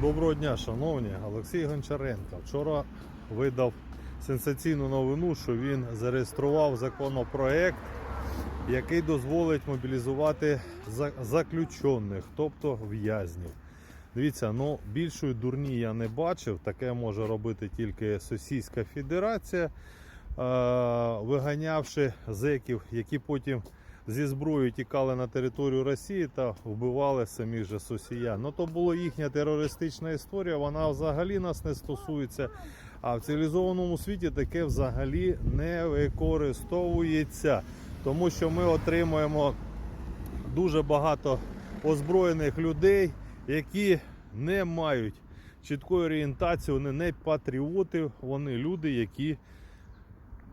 Доброго дня, шановні. Олексій Гончаренко. Вчора видав сенсаційну новину, що він зареєстрував законопроект, який дозволить мобілізувати заключених, тобто в'язнів. Дивіться, ну більшої дурні я не бачив. Таке може робити тільки Сосійська Федерація, е, виганявши зеків, які потім зі зброєю тікали на територію Росії та вбивали самих же сосіян. Ну то була їхня терористична історія, вона взагалі нас не стосується. А в цивілізованому світі таке взагалі не використовується, тому що ми отримуємо дуже багато озброєних людей, які не мають чіткої орієнтації, вони не патріоти, вони люди, які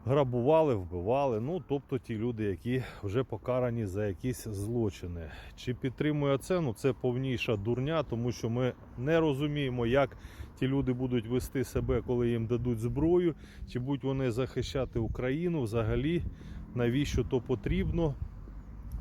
грабували, вбивали. Ну, тобто ті люди, які вже покарані за якісь злочини. Чи підтримує це? Ну це повніша дурня, тому що ми не розуміємо, як ті люди будуть вести себе, коли їм дадуть зброю, чи будуть вони захищати Україну взагалі, навіщо то потрібно,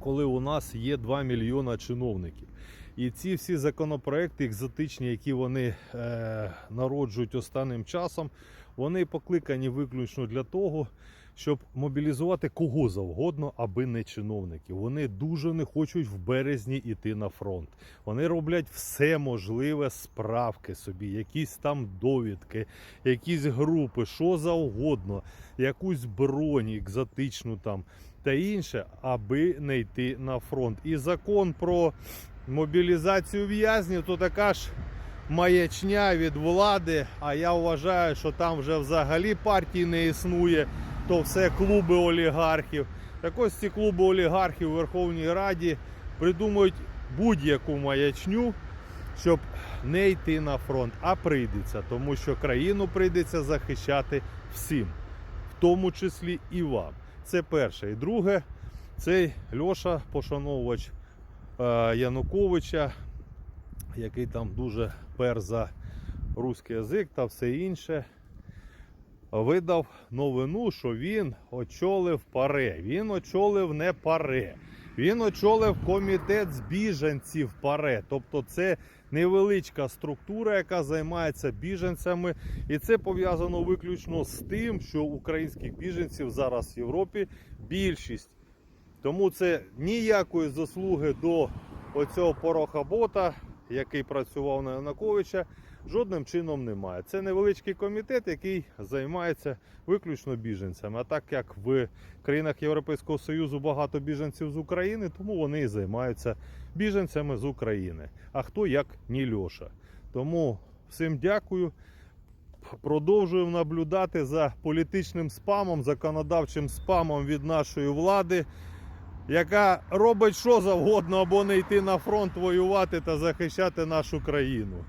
коли у нас є 2 мільйона чиновників. І ці всі законопроекти екзотичні, які вони е, народжують останнім часом, вони покликані виключно для того, щоб мобілізувати кого завгодно, аби не чиновників. Вони дуже не хочуть в березні йти на фронт. Вони роблять все можливе справки собі, якісь там довідки, якісь групи, що завгодно, якусь бронь екзотичну там та інше, аби не йти на фронт. І закон про мобілізацію в'язнів то така ж маячня від влади. А я вважаю, що там вже взагалі партії не існує, то все клуби олігархів. Так ось ці клуби олігархів у Верховній Раді придумують будь-яку маячню, щоб не йти на фронт, а прийдеться, тому що країну прийдеться захищати всім, в тому числі і вам. Це перше. І друге, цей Льоша, пошановувач е, Януковича, який там дуже пер за русський язик та все інше, видав новину, що він очолив паре. Він очолив не паре. Він очолив комітет з біженців паре. Тобто це невеличка структура, яка займається біженцями. І це пов'язано виключно з тим, що українських біженців зараз в Європі більшість. Тому це ніякої заслуги до оцього порохобота, який працював на Януковича, жодним чином немає. Це невеличкий комітет, який займається виключно біженцями. А так як в країнах Європейського Союзу багато біженців з України, тому вони і займаються біженцями з України. А хто як ні Льоша. Тому всім дякую. Продовжуємо наблюдати за політичним спамом, законодавчим спамом від нашої влади, яка робить що завгодно, або не йти на фронт воювати та захищати нашу країну.